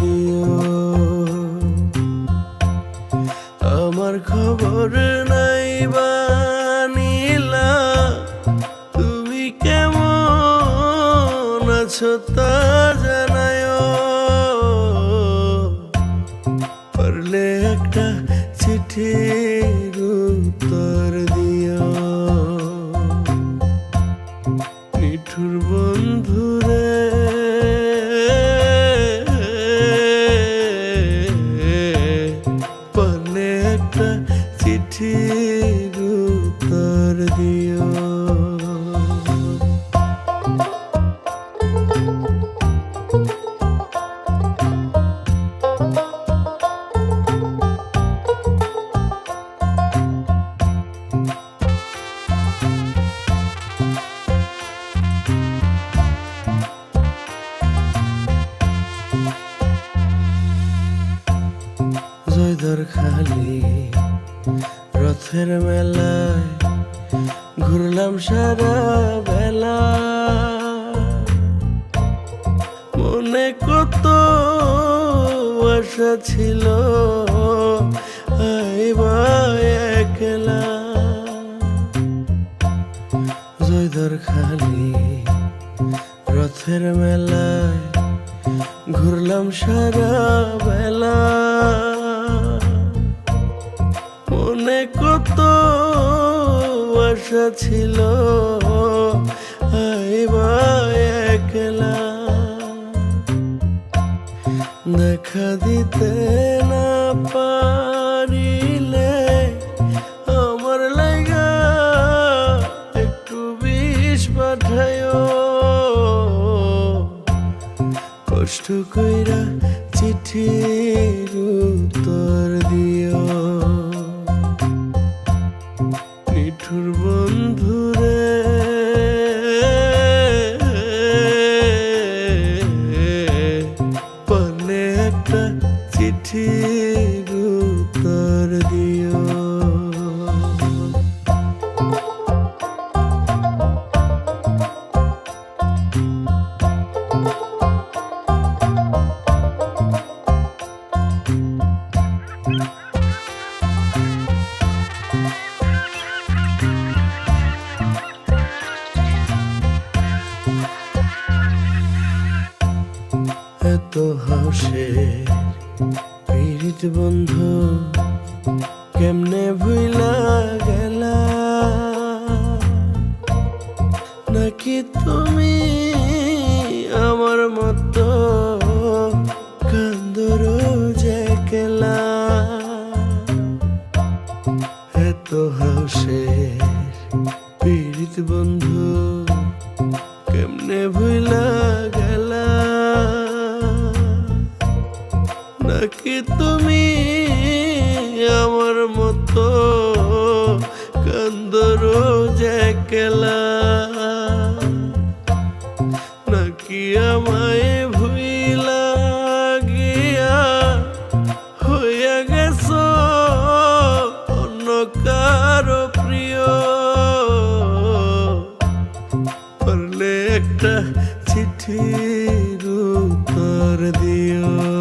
দিও। আমার খবর নাই বা নিলা, তুমি কেমন আছো তা জানায়। পারলে একটা চিঠি উত্তর জয়দর খালি। রথের মেলায় ঘুরলাম সারা বেলা। মনে কত আশা ছিল জয়দর খালি, রথের মেলায় ঘুরলাম সারা বেলা। মনে কত আশা ছিল। একলা। দেখা দিতে না পারিলে আমার লাগা একটু বিষ পাঠায়। কষ্ট কইরা চিঠির উত্তর দিও। হাসে। পীড়িত বন্ধু, কেমনে ভুইলা গেলা? নাকি তুমি আমার মতো কান্দর যে কেলা? এত হাসে পীড়িত বন্ধু, কেমনে ভুইলা নাকি তুমি আমার মতো কান্দর কেলা? নাকি আমায় ভুইলা গেছ? একটা চিঠির উত্তর দিও।